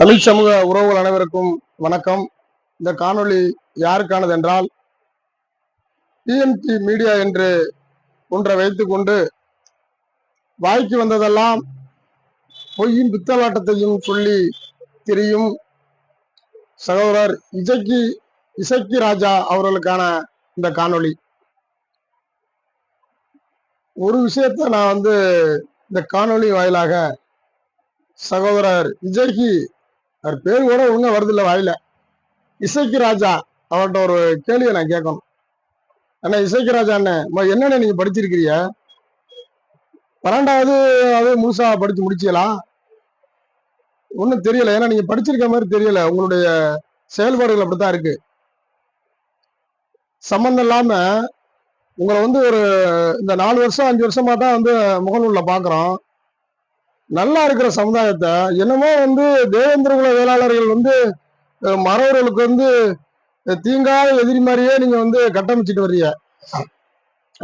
தமிழ் சமூக உறவுகள் அனைவருக்கும் வணக்கம். இந்த காணொளி யாருக்கானது என்றால் டிஎன்டி மீடியா என்று ஒன்றை வைத்துக்கொண்டு வாய்க்கு வந்ததெல்லாம் பொய்யும் பித்தலாட்டத்தையும் சொல்லி திரியும் சகோதரர் இசக்கி இசக்கி ராஜா அவர்களுக்கான இந்த காணொளி. ஒரு விஷயத்தை நான் வந்து இந்த காணொளி வாயிலாக சகோதரர் விஜய்க்கு அவர் பேர் கூட ஒழுங்கா வருது வாயில. இசைக்கு ராஜா அவர்கிட்ட ஒரு கேள்வியை நான் கேட்கணும். அண்ணா இசைக்கு ராஜா அண்ணன் அம்மா, நீங்க படிச்சிருக்கிறீங்க? பன்னெண்டாவது அது முழுசா படிச்சு முடிச்சீங்களா ஒன்றும் தெரியல ஏன்னா நீங்க படிச்சிருக்க மாதிரி தெரியல. உங்களுடைய செயல்பாடுகள் அப்படித்தான் இருக்கு. சம்பந்தம் இல்லாம உங்களை வந்து ஒரு இந்த நாலு வருஷம் அஞ்சு வருஷமா தான் வந்து முகநூலில் பாக்குறோம். நல்லா இருக்கிற சமுதாயத்தை என்னமோ வந்து தேவேந்திர குல வேளாளர்கள் வந்து மறவர்களுக்கு வந்து தீங்காத எதிரி மாதிரியே நீங்க வந்து கட்டமைச்சிட்டு வர்றீங்க.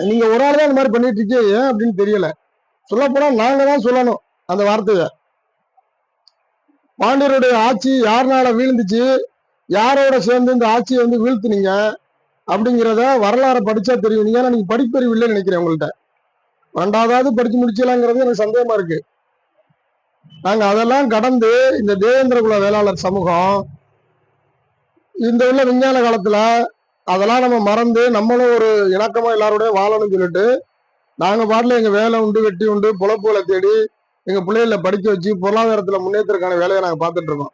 நீங்க ஒரு ஆள் தான் இந்த மாதிரி பண்ணிட்டு இருக்கீங்க ஏன் அப்படின்னு தெரியல. சொல்ல போனா நாங்க தான் சொல்லணும் அந்த வார்த்தையை. பாண்டியருடைய ஆட்சி யாருனால வீழ்ந்துச்சு யாரோட சேர்ந்து இந்த ஆட்சியை வந்து வீழ்த்துனீங்க அப்படிங்கிறத வரலாறை படிச்சா தெரியும். நீங்க ஏன்னா நீங்க படிப்பறிவு இல்லைன்னு நினைக்கிறேன் உங்கள்ட்ட. ரெண்டாவது படிச்சு முடிச்சலாங்கிறது எனக்கு சந்தேகமா இருக்கு. நாங்க அதெல்லாம் கடந்து இந்த தேவேந்திர குல வேளாளர் சமூகம் இந்த உள்ள விஞ்ஞான காலத்துல அதெல்லாம் நம்ம மறந்து நம்மளும் ஒரு இணக்கமா எல்லாரோடய வாழணும்னு சொல்லிட்டு நாங்க பாட்டுல எங்க வேலை உண்டு வெட்டி உண்டு புலப்புகளை தேடி எங்க பிள்ளைகளை படிக்க வச்சு பொருளாதாரத்துல முன்னேற்றத்துக்கான வேலையை நாங்க பார்த்துட்டு இருக்கோம்.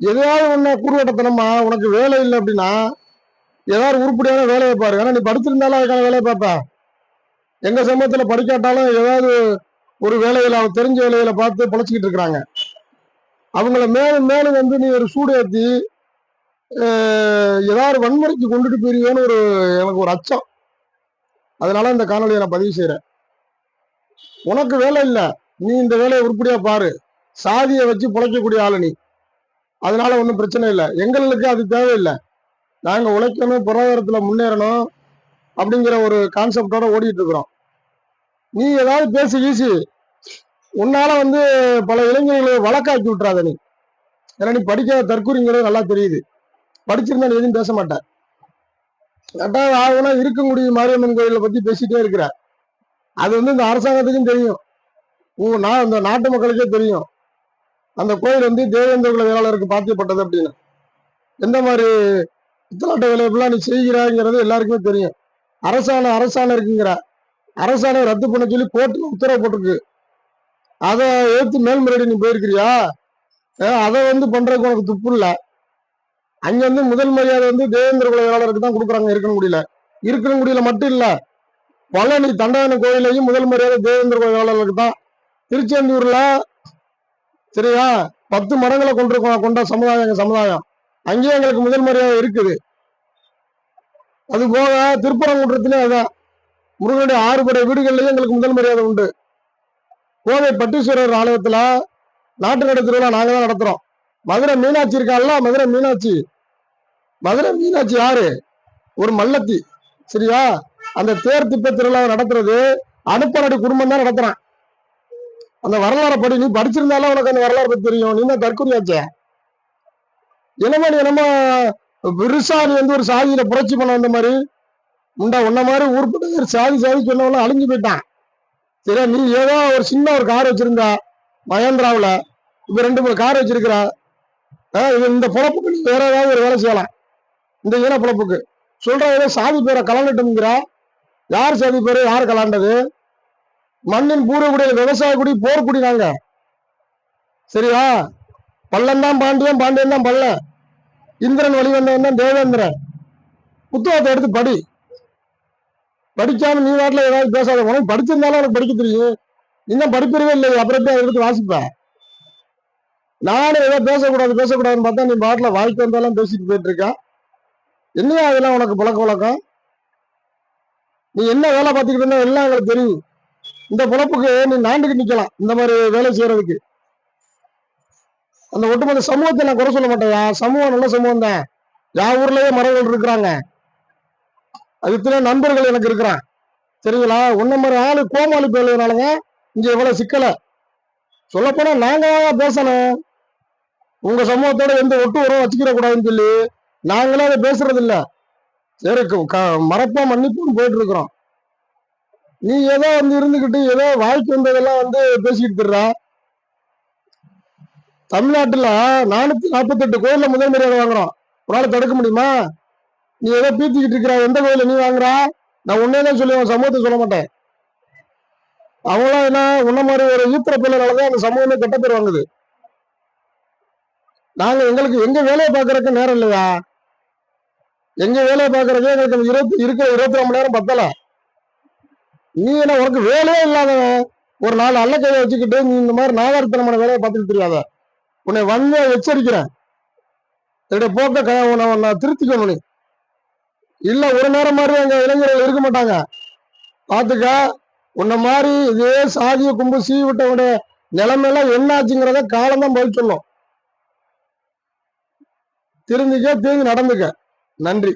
எதையாவது ஒண்ணு கூறுவட்டத்தனமா உனக்கு வேலை இல்லை அப்படின்னா ஏதாவது உருப்படியான வேலையை பாரு. ஏன்னா நீ படிச்சிருந்தாலும் அதுக்கான வேலையை பார்ப்ப. எங்க சமூகத்துல படிக்காட்டாலும் ஏதாவது ஒரு வேலையில அவன் தெரிஞ்ச வேலையில பார்த்து பொழைச்சிக்கிட்டு இருக்கிறாங்க. அவங்கள மேலும் மேலும் வந்து நீ ஒரு சூடு ஏற்றி ஏதாவது வன்முறைக்கு கொண்டுட்டு போயிருவேன்னு ஒரு எனக்கு ஒரு அச்சம். அதனால இந்த காணொலியை நான் பதிவு செய்யறேன் உனக்கு வேலை இல்லை. நீ இந்த வேலையை உருப்படியா பாரு. சாதியை வச்சு பிழைக்கக்கூடிய ஆளு நீ. அதனால ஒன்றும் பிரச்சனை இல்லை. எங்களுக்கு அது தேவையில்லை. நாங்கள் உழைக்கணும் பொருளாதாரத்தில் முன்னேறணும் அப்படிங்கிற ஒரு கான்செப்டோட ஓடிட்டு இருக்கிறோம். நீ ஏதாவது பேசி வீசி உன்னால வந்து பல இளைஞர்களை வழக்காக்கி விட்டுறாத நீ. ஏன்னா நீ படிக்காத தற்கூறிங்கிறது நல்லா தெரியுது. படிச்சிருந்தா நீ எதுவும் பேச மாட்ட. கட்டாய ஆகுனா இருக்கங்குடி மாரியம்மன் கோயிலை பத்தி பேசிட்டே இருக்கிற. அது வந்து இந்த அரசாங்கத்துக்கும் தெரியும். ஓ நான் இந்த நாட்டு மக்களுக்கே தெரியும். அந்த கோயில் வந்து தேவேந்திர குல வேளாளருக்கு பாத்தியப்பட்டது அப்படின்னு. எந்த மாதிரி பித்தலாட்ட வேலையெல்லாம் நீ செய்கிறாங்கிறது எல்லாருக்குமே தெரியும். அரசாணை அரசாணை இருக்குங்கிற. அரசாணை ரத்து பண்ண சொல்லி கோர்ட்ல உத்தரவு போட்டிருக்கு. அதை ஏற்று மேல்முறையீடு நீ போயிருக்கிறியா? அதை வந்து பண்றதுக்கு உனக்கு துப்பு இல்லை. அங்க வந்து முதல் மரியாதை வந்து தேவேந்திர குல வேளாளருக்கு தான் கொடுக்குறாங்க இருக்கன்குடியில இருக்கன்குடியில மட்டும் இல்ல பழனி தண்டாயன கோயிலையும் முதல் மரியாதை தேவேந்திர குல வேளாளருக்கு தான். திருச்செந்தூர்ல சரியா? பத்து மரங்களை கொண்டிருக்கோம் கொண்ட சமுதாயம் எங்க சமுதாயம். அங்கேயும் எங்களுக்கு முதல் மரியாதை இருக்குது. அது போக திருப்பரங்குன்றத்திலே அதான் முருகனுடைய ஆறு படை வீடுகள்லயும் எங்களுக்கு முதல் மரியாதை உண்டு. கோவை பட்டீஸ்வரர் ஆலயத்துல நாட்டு நட திருவிழா நாங்க தான் நடத்துறோம். மதுரை மீனாட்சி இருக்காள்ல மதுரை மீனாட்சி. மதுரை மீனாட்சி யாரு? ஒரு மல்லத்தி. சரியா? அந்த தேர் திப்ப திருவிழாவை நடத்துறது அனுப்பனடி குடும்பம் தான் நடத்துறான். அந்த வரலாறை படி நீ படிச்சிருந்தாலும் உனக்கு அந்த வரலாறு பத்தி தெரியும். நீ தான் தற்கொலையாச்சே? என்னமோ நீ என்னமோ பெருசா நீ வந்து ஒரு சாதியில புரட்சி பண்ண வந்த மாதிரி முண்டா உன்ன மாதிரி ஊர்பட்ட சாதி சாதி சொன்னவெல்லாம் அழிஞ்சு போயிட்டான். சரியா நீ ஏதோ ஒரு சின்ன ஒரு கார் வச்சிருந்தா மகேந்திராவில் இப்போ ரெண்டு மூணு கார் வச்சிருக்கிற. இந்த பொழப்புக்கு நீ வேற ஏதாவது ஒரு வேலை செய்யலாம். இந்த ஈன பொழப்புக்கு. சொல்ற ஏதோ சாதி பேரை கலந்துட்டுங்கிற யார் சாதி பேரை யார் கலாண்டது மண்ணின் பூர்வக்குடி விவசாய குடி போர்க்குடி நாங்க சரியா? பள்ளம் தான் பாண்டியன் பாண்டியன் தான் பள்ளம். இந்திரன் வழி வந்தவன் தான் தேவேந்திரன். புத்தகத்தை எடுத்து படி. படிக்காம நீ நாட்டில் ஏதாவது பேசாத. உனக்கு படிச்சிருந்தாலும் உனக்கு படிக்க தெரியும். இன்னும் படிப்பறிவே இல்லை. அப்புறம் எப்படி அதை எடுத்து வாசிப்பேன் நானும் ஏதோ பேசக்கூடாது பேசக்கூடாதுன்னு பார்த்தா நீ பாட்டில் வாய்க்கு வந்தாலும் பேசிட்டு போயிட்டு என்னையா அதெல்லாம் உனக்கு பழக்க வழக்கம்? நீ என்ன வேலை பார்த்துக்கிட்டு இருந்தா எல்லாம் எங்களுக்கு தெரியும். இந்த பொழப்புக்கு நீ நாண்டுக்கு நிக்கலாம். இந்த மாதிரி வேலை செய்யறதுக்கு. அந்த ஒட்டுமொத்த சமூகத்தை நான் குறை சொல்ல மாட்டேன். சமூகம் நல்ல சமூகம் தான் என் ஊர்லயே மரங்கள் இருக்கிறாங்க. அதுக்குள்ள நண்பர்கள் எனக்கு இருக்கிறான் சரிங்களா? உன்ன மாதிரி ஆளு கோமாளி பேருனாலதான் இங்க இவ்வளவு சிக்கலை. சொல்லப்போனா நாங்க தான் பேசணும். உங்க சமூகத்தோட எந்த ஒட்டு உறவும் வச்சுக்கிற கூடாதுன்னு சொல்லி நாங்களே அதை பேசுறது இல்ல சரி க- க- மறப்பா மன்னிப்புன்னு போயிட்டு இருக்கிறோம் நீ ஏதோ வந்து இருந்துகிட்டு ஏதோ வாய்க்கு வந்ததெல்லாம் வந்து பேசிக்கிட்டு இருற தமிழ்நாட்டுல நானூத்தி நாற்பத்தி எட்டு கோயில்ல முதல் மரியாதை வாங்குறோம். உன்னால தடுக்க முடியுமா? நீ ஏதோ பீத்திக்கிட்டு இருக்கிற எந்த கோயில நீ வாங்குற? நான் உன்னே தான் சொல்லுவேன் சமூகத்தை சொல்ல மாட்டேன். அவங்களாம் என்ன உன்ன மாதிரி ஒரு ஈத்திர பிள்ளைனாலதான் அந்த சமூகமே கெட்ட பேர் வாங்குது. நாங்க எங்களுக்கு எங்க வேலையை பாக்குறதுக்கு நேரம் இல்லையா? எங்க வேலையை பார்க்கறதுக்கு எங்களுக்கு இருபத்தி இருக்கிற இருபத்தி மணி நேரம் பத்தல. நீ என்ன உனக்கு வேலையே இல்லாதவன் ஒரு நாலு அல்ல கையை வச்சுக்கிட்டு நீ இந்த மாதிரி நாதாரித்தனமான வேலையை பார்த்துட்டு தெரியாத உன்னை வந்து எச்சரிக்கிறேன். என்னுடைய போக்க க- திருத்திக்கணும் நீ. இல்ல ஒரு நேரம் மாதிரி அங்க இளைஞர்கள் இருக்க மாட்டாங்க. பாத்துக்க உன்னை மாதிரி இதே சாதிய கும்பு சீ விட்டவனுடைய நிலைமையெல்லாம் என்ன ஆச்சுங்கிறத காலம் தான் பதில் சொல்லும் திருந்திக்க திரும்பி நடந்துக்க. நன்றி.